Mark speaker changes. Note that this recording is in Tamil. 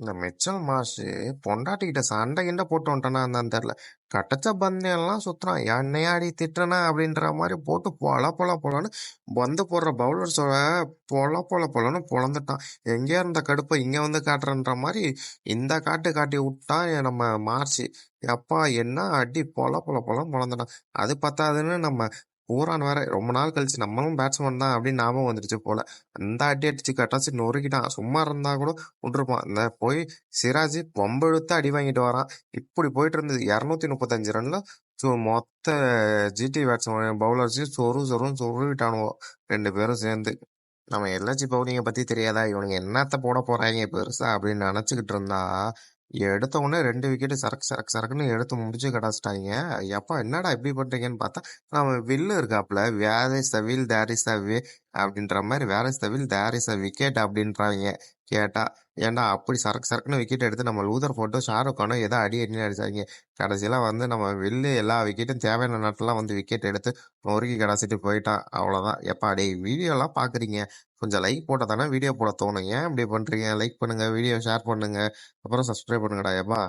Speaker 1: இந்த மிச்சல் மாசு பொண்டாட்டிக்கிட்ட சண்டை கிண்ட போட்டு வந்துட்டானா அந்த தெரில கட்டச்ச பந்தயம்லாம் சுற்றுறான் என்னையாடி திட்டுறனா அப்படின்ற மாதிரி போட்டு பொல பொல பொலன்னு வந்து போடுற பவுலர்ஸோட பொல பொல பொலன்னு பொழந்துட்டான். எங்கேயா இருந்த கடுப்பை இங்கே வந்து காட்டுறன்ற மாதிரி இந்த காட்டு காட்டி விட்டான் நம்ம மார்ச்சு எப்பா என்ன அடி பொல பொல பொலன்னு பொழந்துட்டான். அது பத்தாதுன்னு நம்ம பூரான் வேற ரொம்ப நாள் கழிச்சு நம்மளும் பேட்ஸ்மேன் தான் அப்படின்னு ஞாபகம் வந்துடுச்சு போல. அந்த அடி அடிச்சு கட்டாச்சு நொறுக்கிட்டான். சும்மா இருந்தா கூட விட்டுருப்பான். இந்த போய் சிராஜ் பொம்பெழுத்து அடி வாங்கிட்டு வரான். இப்படி போயிட்டு இருந்தது. இரநூத்தி முப்பத்தஞ்சு ரன்ல ஸோ மொத்த ஜிடி பேட்ஸ்மேன் பவுலர்ஸையும் சொரு சொருன்னு சொருவிட்டானுவோ ரெண்டு பேரும் சேர்ந்து. நம்ம எல்ஹெச்சி பவுலிங்கை பத்தி தெரியாதா? இவனுங்க என்னத்த போட போறாங்க பெருசா அப்படின்னு நினைச்சுக்கிட்டு இருந்தா எடுத்த உடனே ரெண்டு விக்கெட்டு சரக்கு சரக்கு சரக்குன்னு எடுத்து முடிச்சு கிடச்சிட்டாங்க எப்பா என்னடா இப்படி பண்றீங்கன்னு பார்த்தா நம்ம வில்லு இருக்காப்புல where is the will there is the way அப்படின்ற மாதிரி where is the will there is the wicket அப்படின்றாங்க. கேட்டால் ஏன்டா அப்படி சரக்கு சரக்குன்னு விக்கெட் எடுத்து நம்ம லூதர் போட்டோ ஷாருக் ஏதோ அடி அடினு அடிச்சாங்க. கடைசியில் வந்து நம்ம வில்லு எல்லா விக்கெட்டும் தேவையான நேரத்துலாம் வந்து விக்கெட் எடுத்து நொறுக்கி கடைசிட்டு போயிட்டான். அவ்வளோதான் எப்பா டேய் வீடியோலாம் பார்க்குறீங்க கொஞ்சம் லைக் போட்டால் தானே வீடியோ போட தோணும். ஏன் இப்படி பண்ணுறீங்க லைக் பண்ணுங்கள் வீடியோ ஷேர் பண்ணுங்கள் அப்புறம் சப்ஸ்கிரைப் பண்ணுங்கடா எப்பா.